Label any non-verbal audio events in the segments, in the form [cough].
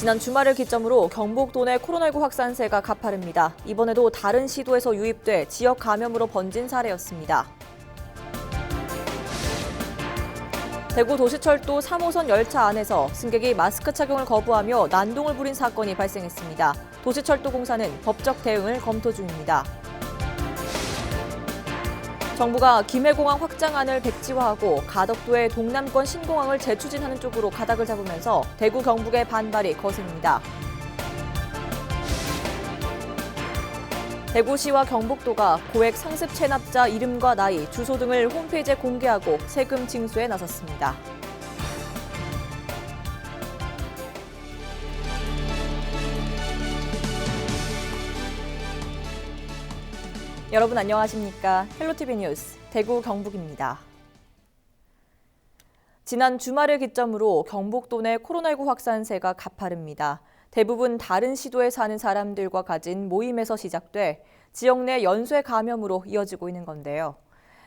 지난 주말을 기점으로 경북도 내 코로나19 확산세가 가파릅니다. 이번에도 다른 시도에서 유입돼 지역 감염으로 번진 사례였습니다. 대구 도시철도 3호선 열차 안에서 승객이 마스크 착용을 거부하며 난동을 부린 사건이 발생했습니다. 도시철도 공사는 법적 대응을 검토 중입니다. 정부가 김해공항 확장안을 백지화하고 가덕도의 동남권 신공항을 재추진하는 쪽으로 가닥을 잡으면서 대구 경북의 반발이 거셉니다. 대구시와 경북도가 고액 상습 체납자 이름과 나이, 주소 등을 홈페이지에 공개하고 세금 징수에 나섰습니다. 여러분 안녕하십니까? 헬로티비 뉴스 대구 경북입니다. 지난 주말을 기점으로 경북도 내 코로나19 확산세가 가파릅니다. 대부분 다른 시도에 사는 사람들과 가진 모임에서 시작돼 지역 내 연쇄 감염으로 이어지고 있는 건데요.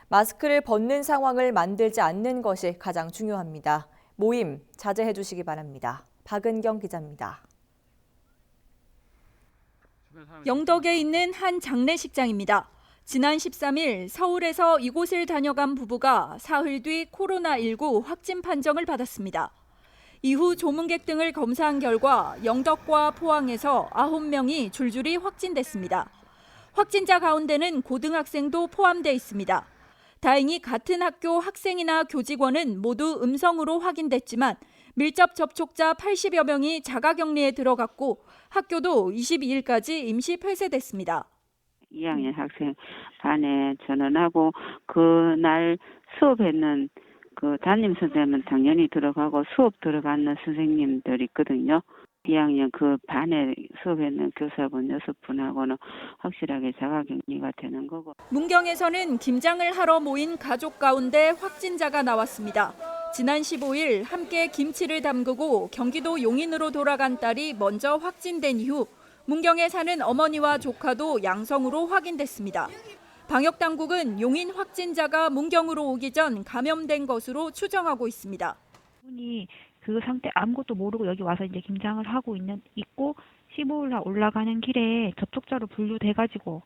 마스크를 벗는 상황을 만들지 않는 것이 가장 중요합니다. 모임 자제해 주시기 바랍니다. 박은경 기자입니다. 영덕에 있는 한 장례식장입니다. 지난 13일 서울에서 이곳을 다녀간 부부가 사흘 뒤 코로나19 확진 판정을 받았습니다. 이후 조문객 등을 검사한 결과 영덕과 포항에서 9명이 줄줄이 확진됐습니다. 확진자 가운데는 고등학생도 포함돼 있습니다. 다행히 같은 학교 학생이나 교직원은 모두 음성으로 확인됐지만 밀접 접촉자 80여 명이 자가격리에 들어갔고 학교도 22일까지 임시 폐쇄됐습니다. 2학년 학생 반에 전원하고 그날 수업했는 그 담임 선생님은 당연히 들어가고 수업 들어가는 선생님들이 있거든요. 2학년 그 반에 수업했는 교사분 여섯 분하고는 확실하게 자가격리가 되는 거고. 문경에서는 김장을 하러 모인 가족 가운데 확진자가 나왔습니다. 지난 15일 함께 김치를 담그고 경기도 용인으로 돌아간 딸이 먼저 확진된 이후 문경에 사는 어머니와 조카도 양성으로 확인됐습니다. 방역 당국은 용인 확진자가 문경으로 오기 전 감염된 것으로 추정하고 있습니다. 분이 그 상태 아무것도 모르고 여기 와서 이제 김장을 하고 있는 있고 15일 날 올라가는 길에 접촉자로 분류돼 가지고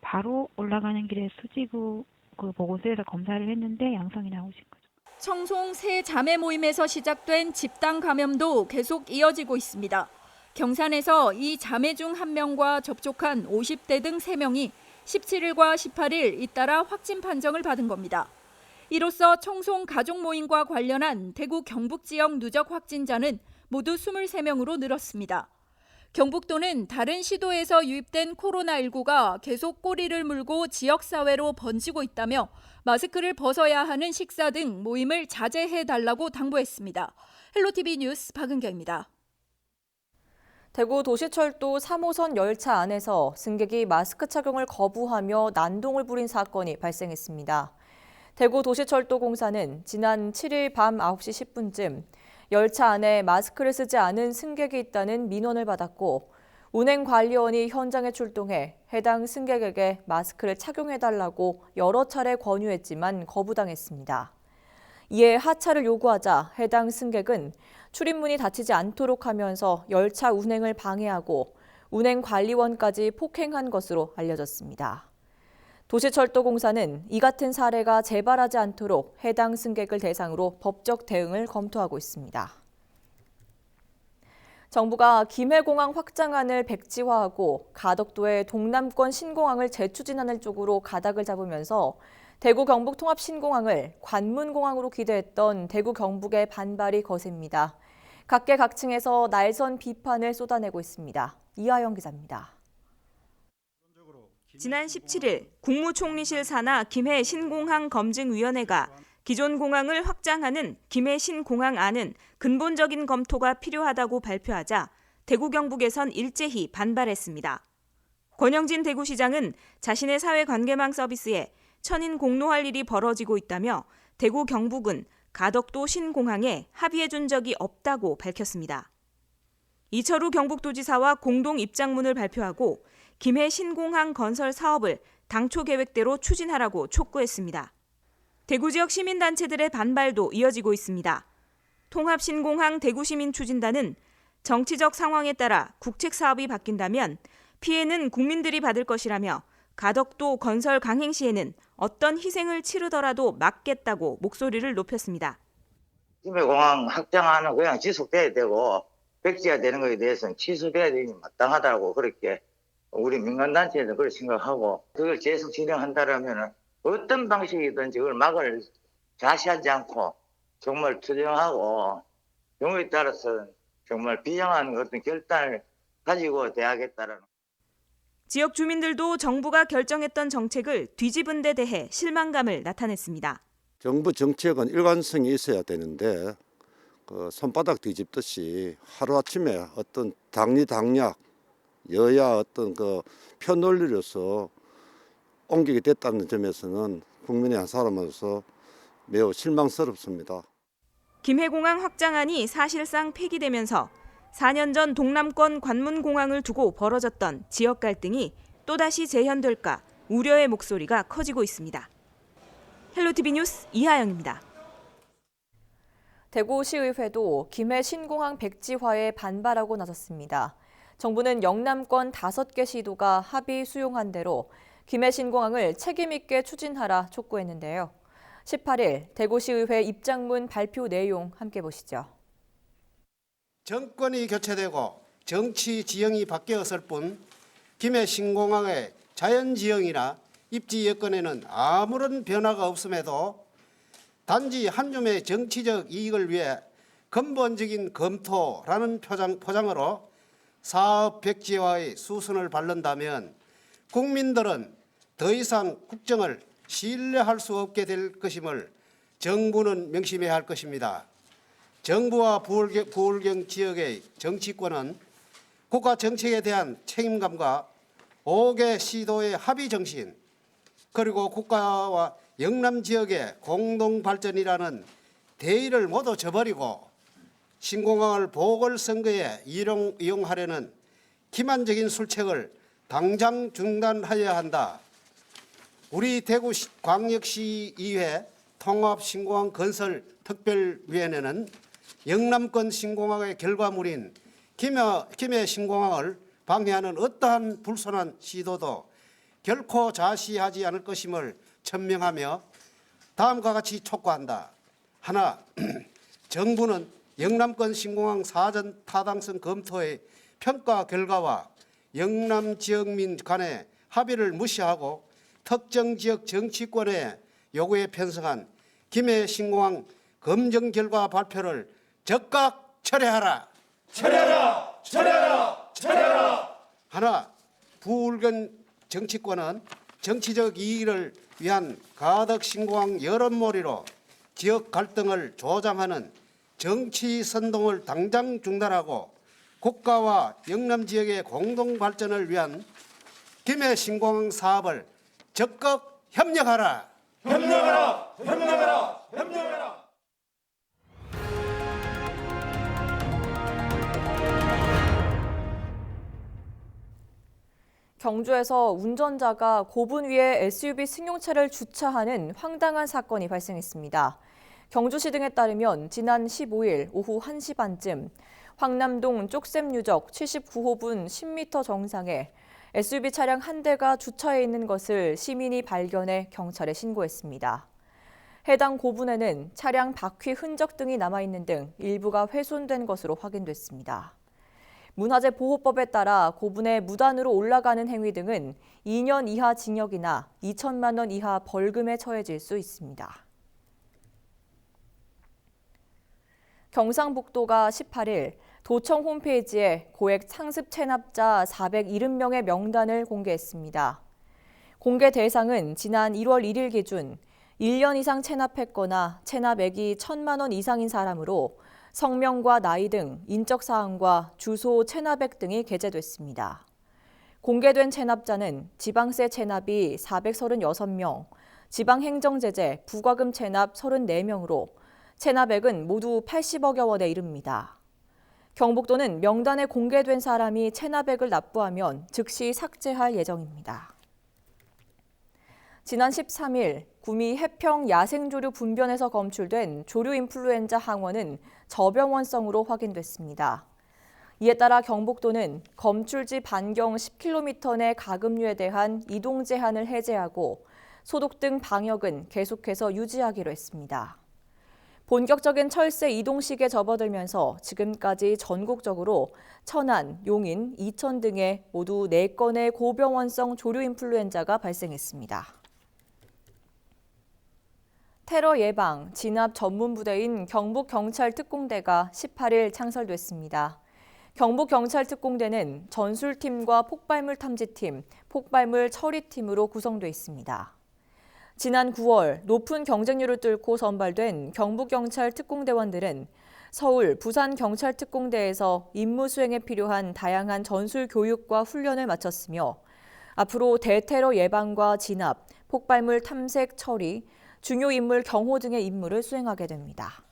바로 올라가는 길에 수지구 그 보건소에서 검사를 했는데 양성이 나오신 거죠. 청송 새 자매 모임에서 시작된 집단 감염도 계속 이어지고 있습니다. 경산에서 이 자매 중 한 명과 접촉한 50대 등 3명이 17일과 18일 잇따라 확진 판정을 받은 겁니다. 이로써 청송 가족 모임과 관련한 대구 경북 지역 누적 확진자는 모두 23명으로 늘었습니다. 경북도는 다른 시도에서 유입된 코로나19가 계속 꼬리를 물고 지역사회로 번지고 있다며 마스크를 벗어야 하는 식사 등 모임을 자제해 달라고 당부했습니다. 헬로티비 뉴스 박은경입니다. 대구 도시철도 3호선 열차 안에서 승객이 마스크 착용을 거부하며 난동을 부린 사건이 발생했습니다. 대구 도시철도공사는 지난 7일 밤 9시 10분쯤 열차 안에 마스크를 쓰지 않은 승객이 있다는 민원을 받았고 운행관리원이 현장에 출동해 해당 승객에게 마스크를 착용해달라고 여러 차례 권유했지만 거부당했습니다. 이에 하차를 요구하자 해당 승객은 출입문이 닫히지 않도록 하면서 열차 운행을 방해하고 운행관리원까지 폭행한 것으로 알려졌습니다. 도시철도공사는 이 같은 사례가 재발하지 않도록 해당 승객을 대상으로 법적 대응을 검토하고 있습니다. 정부가 김해공항 확장안을 백지화하고 가덕도의 동남권 신공항을 재추진하는 쪽으로 가닥을 잡으면서 대구 경북 통합 신공항을 관문공항으로 기대했던 대구 경북의 반발이 거셉니다. 각계각층에서 날선 비판을 쏟아내고 있습니다. 이하영 기자입니다. 지난 17일 국무총리실 산하 김해 신공항 검증위원회가 기존 공항을 확장하는 김해 신공항 안은 근본적인 검토가 필요하다고 발표하자 대구 경북에선 일제히 반발했습니다. 권영진 대구시장은 자신의 사회관계망 서비스에 천인 공로할 일이 벌어지고 있다며 대구 경북은 가덕도 신공항에 합의해 준 적이 없다고 밝혔습니다. 이철우 경북도지사와 공동 입장문을 발표하고 김해 신공항 건설 사업을 당초 계획대로 추진하라고 촉구했습니다. 대구 지역 시민단체들의 반발도 이어지고 있습니다. 통합신공항 대구시민 추진단은 정치적 상황에 따라 국책 사업이 바뀐다면 피해는 국민들이 받을 것이라며 가덕도 건설 강행 시에는 어떤 희생을 치르더라도 막겠다고 목소리를 높였습니다. 김해공항 확장하는 그냥 지속돼야 되고 백지화 되는 것에 대해서는 취소돼야 되니 마땅하다고 그렇게 우리 민간단체에서 그렇게 생각하고 그걸 계속 진행한다라면 어떤 방식이든지 그걸 막을 자시하지 않고 정말 투쟁하고 경우에 따라서 정말 비정한 어떤 결단을 가지고 대하겠다라는 지역 주민들도 정부가 결정했던 정책을 뒤집은 데 대해 실망감을 나타냈습니다. 정부 정책은 일관성이 있어야 되는데 그 손바닥 뒤집듯이 하루아침에 어떤 당리 당략 여야 어떤 그 편논리로서 옮기게 됐다는 점에서는 국민의 한 사람으로서 매우 실망스럽습니다. 김해공항 확장안이 사실상 폐기되면서 4년 전 동남권 관문공항을 두고 벌어졌던 지역 갈등이 또다시 재현될까 우려의 목소리가 커지고 있습니다. 헬로티비 뉴스 이하영입니다. 대구시의회도 김해 신공항 백지화에 반발하고 나섰습니다. 정부는 영남권 5개 시도가 합의 수용한 대로 김해 신공항을 책임 있게 추진하라 촉구했는데요. 18일 대구시의회 입장문 발표 내용 함께 보시죠. 정권이 교체되고 정치 지형이 바뀌었을 뿐 김해 신공항의 자연 지형이나 입지 여건에는 아무런 변화가 없음에도 단지 한 줌의 정치적 이익을 위해 근본적인 검토라는 표장, 포장으로 사업 백지화의 수순을 밟는다면 국민들은 더 이상 국정을 신뢰할 수 없게 될 것임을 정부는 명심해야 할 것입니다. 정부와 부울경, 부울경 지역의 정치권은 국가 정책에 대한 책임감과 5개 시도의 합의 정신 그리고 국가와 영남 지역의 공동 발전이라는 대의를 모두 저버리고 신공항을 보궐선거에 이용, 이용하려는 기만적인 술책을 당장 중단하여야 한다. 우리 대구 광역시의회 통합신공항 건설 특별위원회는 영남권 신공항의 결과물인 김해, 김해 신공항을 방해하는 어떠한 불손한 시도도 결코 자시하지 않을 것임을 천명하며 다음과 같이 촉구한다. 하나, [clears throat] 정부는 영남권 신공항 사전 타당성 검토의 평가 결과와 영남 지역민 간의 합의를 무시하고 특정 지역 정치권의 요구에 편성한 김해 신공항 검증 결과 발표를 즉각 철회하라. 철회하라. 철회하라. 철회하라. 하나, 부울건 정치권은 정치적 이익을 위한 가덕 신공항 여론몰이로 지역 갈등을 조장하는 정치 선동을 당장 중단하고 국가와 영남 지역의 공동 발전을 위한 김해 신공항 사업을 적극 협력하라. 경주에서 운전자가 고분 위에 SUV 승용차를 주차하는 황당한 사건이 발생했습니다. 경주시 등에 따르면 지난 15일 오후 1시 반쯤 황남동 쪽샘 유적 79호분 10m 정상에 SUV 차량 한 대가 주차해 있는 것을 시민이 발견해 경찰에 신고했습니다. 해당 고분에는 차량 바퀴 흔적 등이 남아 있는 등 일부가 훼손된 것으로 확인됐습니다. 문화재 보호법에 따라 고분에 무단으로 올라가는 행위 등은 2년 이하 징역이나 2천만 원 이하 벌금에 처해질 수 있습니다. 경상북도가 18일 도청 홈페이지에 고액 상습 체납자 470명의 명단을 공개했습니다. 공개 대상은 지난 1월 1일 기준 1년 이상 체납했거나 체납액이 1천만 원 이상인 사람으로 성명과 나이 등 인적 사항과 주소, 체납액 등이 게재됐습니다. 공개된 체납자는 지방세 체납이 436명, 지방행정제재, 부과금 체납 34명으로 체납액은 모두 80억여 원에 이릅니다. 경북도는 명단에 공개된 사람이 체납액을 납부하면 즉시 삭제할 예정입니다. 지난 13일 구미 해평 야생조류 분변에서 검출된 조류 인플루엔자 항원은 저병원성으로 확인됐습니다. 이에 따라 경북도는 검출지 반경 10km 내 가금류에 대한 이동 제한을 해제하고 소독 등 방역은 계속해서 유지하기로 했습니다. 본격적인 철새 이동 시기에 접어들면서 지금까지 전국적으로 천안, 용인, 이천 등에 모두 4건의 고병원성 조류 인플루엔자가 발생했습니다. 테러 예방, 진압 전문 부대인 경북경찰특공대가 18일 창설됐습니다. 경북경찰특공대는 전술팀과 폭발물 탐지팀, 폭발물 처리팀으로 구성돼 있습니다. 지난 9월 높은 경쟁률을 뚫고 선발된 경북경찰 특공대원들은 서울, 부산 경찰특공대에서 임무 수행에 필요한 다양한 전술 교육과 훈련을 마쳤으며 앞으로 대테러 예방과 진압, 폭발물 탐색 처리, 중요 인물 경호 등의 임무를 수행하게 됩니다.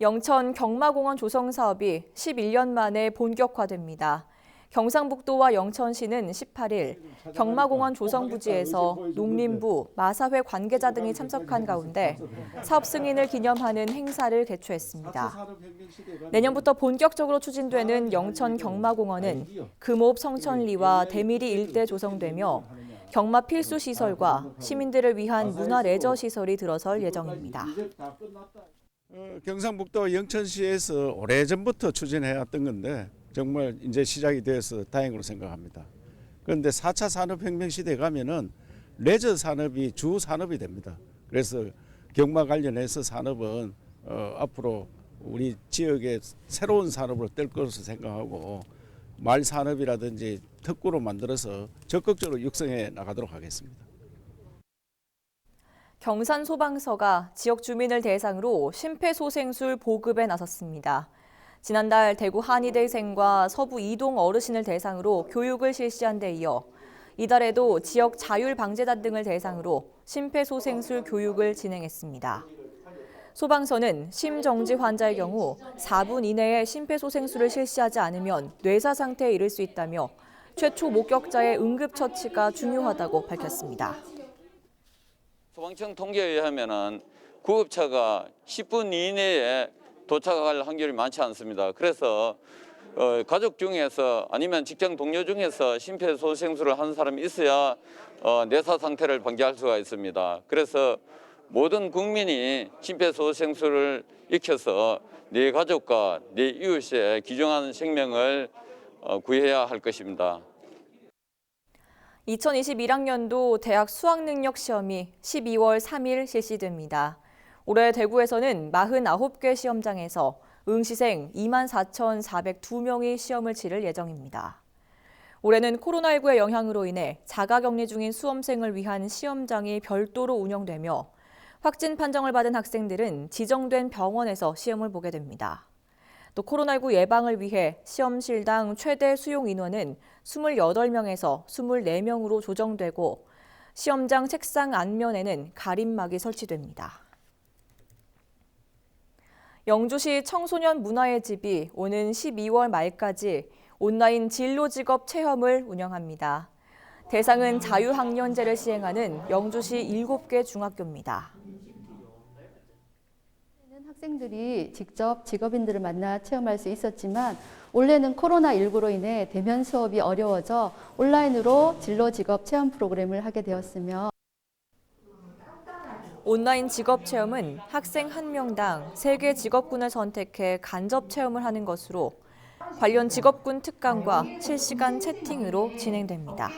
영천 경마공원 조성 사업이 11년 만에 본격화됩니다. 경상북도와 영천시는 18일 경마공원 조성 부지에서 농림부, 마사회 관계자 등이 참석한 가운데 사업 승인을 기념하는 행사를 개최했습니다. 내년부터 본격적으로 추진되는 영천 경마공원은 금옥 성천리와 대미리 일대 조성되며 경마 필수 시설과 시민들을 위한 문화 레저 시설이 들어설 예정입니다. 어, 경상북도 영천시에서 오래전부터 추진해왔던 건데 정말 이제 시작이 되어서 다행으로 생각합니다. 그런데 4차 산업혁명 시대에 가면은 레저 산업이 주 산업이 됩니다. 그래서 경마 관련해서 산업은 어, 앞으로 우리 지역의 새로운 산업으로 뜰 것으로 생각하고 말 산업이라든지 특구로 만들어서 적극적으로 육성해 나가도록 하겠습니다. 경산 소방서가 지역 주민을 대상으로 심폐소생술 보급에 나섰습니다. 지난달 대구 한의대생과 서부 이동 어르신을 대상으로 교육을 실시한 데 이어 이달에도 지역 자율 방재단 등을 대상으로 심폐소생술 교육을 진행했습니다. 소방서는 심정지 환자의 경우 4분 이내에 심폐소생술을 실시하지 않으면 뇌사 상태에 이를 수 있다며 최초 목격자의 응급처치가 중요하다고 밝혔습니다. 소방청 통계에 의하면은 구급차가 10분 이내에 도착할 확률이 많지 않습니다. 그래서 어, 가족 중에서 아니면 직장 동료 중에서 심폐소생술을 하는 사람이 있어야 어, 내사 상태를 방지할 수가 있습니다. 그래서 모든 국민이 심폐소생술을 익혀서 내 가족과 내 이웃의 귀중한 생명을 어, 구해야 할 것입니다. 2021학년도 대학 수학능력 시험이 12월 3일 실시됩니다. 올해 대구에서는 49개 시험장에서 응시생 24,402명이 시험을 치를 예정입니다. 올해는 코로나19의 영향으로 인해 자가격리 중인 수험생을 위한 시험장이 별도로 운영되며 확진 판정을 받은 학생들은 지정된 병원에서 시험을 보게 됩니다. 또 코로나19 예방을 위해 시험실당 최대 수용 인원은 28명에서 24명으로 조정되고 시험장 책상 안면에는 가림막이 설치됩니다. 영주시 청소년 문화의 집이 오는 12월 말까지 온라인 진로 직업 체험을 운영합니다. 대상은 자유학년제를 시행하는 영주시 7개 중학교입니다. 학생들이 직접 직업인들을 만나 체험할 수 있었지만 올해는 코로나19로 인해 대면 수업이 어려워져 온라인으로 진로 직업 체험 프로그램을 하게 되었으며 온라인 직업 체험은 학생 한 명당 3개 직업군을 선택해 간접 체험을 하는 것으로 관련 직업군 특강과 실시간 채팅으로 진행됩니다.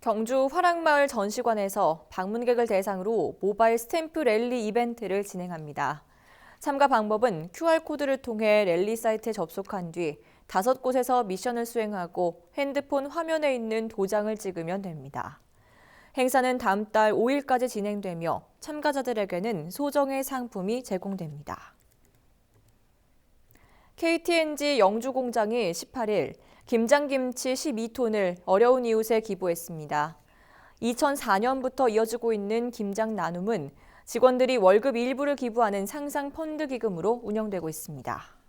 경주 화랑마을 전시관에서 방문객을 대상으로 모바일 스탬프 랠리 이벤트를 진행합니다. 참가 방법은 QR코드를 통해 랠리 사이트에 접속한 뒤 다섯 곳에서 미션을 수행하고 핸드폰 화면에 있는 도장을 찍으면 됩니다. 행사는 다음 달 5일까지 진행되며 참가자들에게는 소정의 상품이 제공됩니다. KTNG 영주 공장이 18일 김장김치 12톤을 어려운 이웃에 기부했습니다. 2004년부터 이어지고 있는 김장 나눔은 직원들이 월급 일부를 기부하는 상상 펀드 기금으로 운영되고 있습니다.